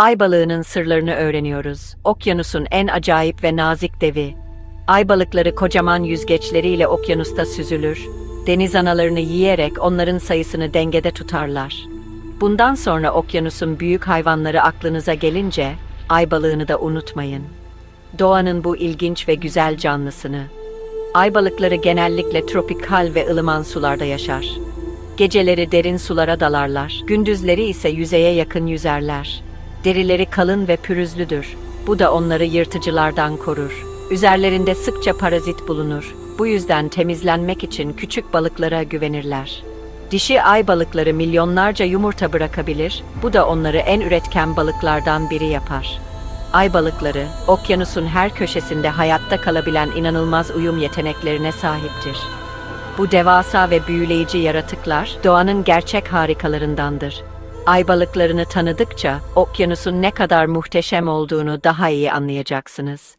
Ay balığının sırlarını öğreniyoruz. Okyanusun en acayip ve nazik devi. Ay balıkları kocaman yüzgeçleriyle okyanusta süzülür. Deniz analarını yiyerek onların sayısını dengede tutarlar. Bundan sonra okyanusun büyük hayvanları aklınıza gelince ay balığını da unutmayın. Doğanın bu ilginç ve güzel canlısını. Ay balıkları genellikle tropikal ve ılıman sularda yaşar. Geceleri derin sulara dalarlar, gündüzleri ise yüzeye yakın yüzerler. Derileri kalın ve pürüzlüdür. Bu da onları yırtıcılardan korur. Üzerlerinde sıkça parazit bulunur. Bu yüzden temizlenmek için küçük balıklara güvenirler. Dişi ay balıkları milyonlarca yumurta bırakabilir. Bu da onları en üretken balıklardan biri yapar. Ay balıkları, okyanusun her köşesinde hayatta kalabilen inanılmaz uyum yeteneklerine sahiptir. Bu devasa ve büyüleyici yaratıklar doğanın gerçek harikalarındandır. Ay balıklarını tanıdıkça okyanusun ne kadar muhteşem olduğunu daha iyi anlayacaksınız.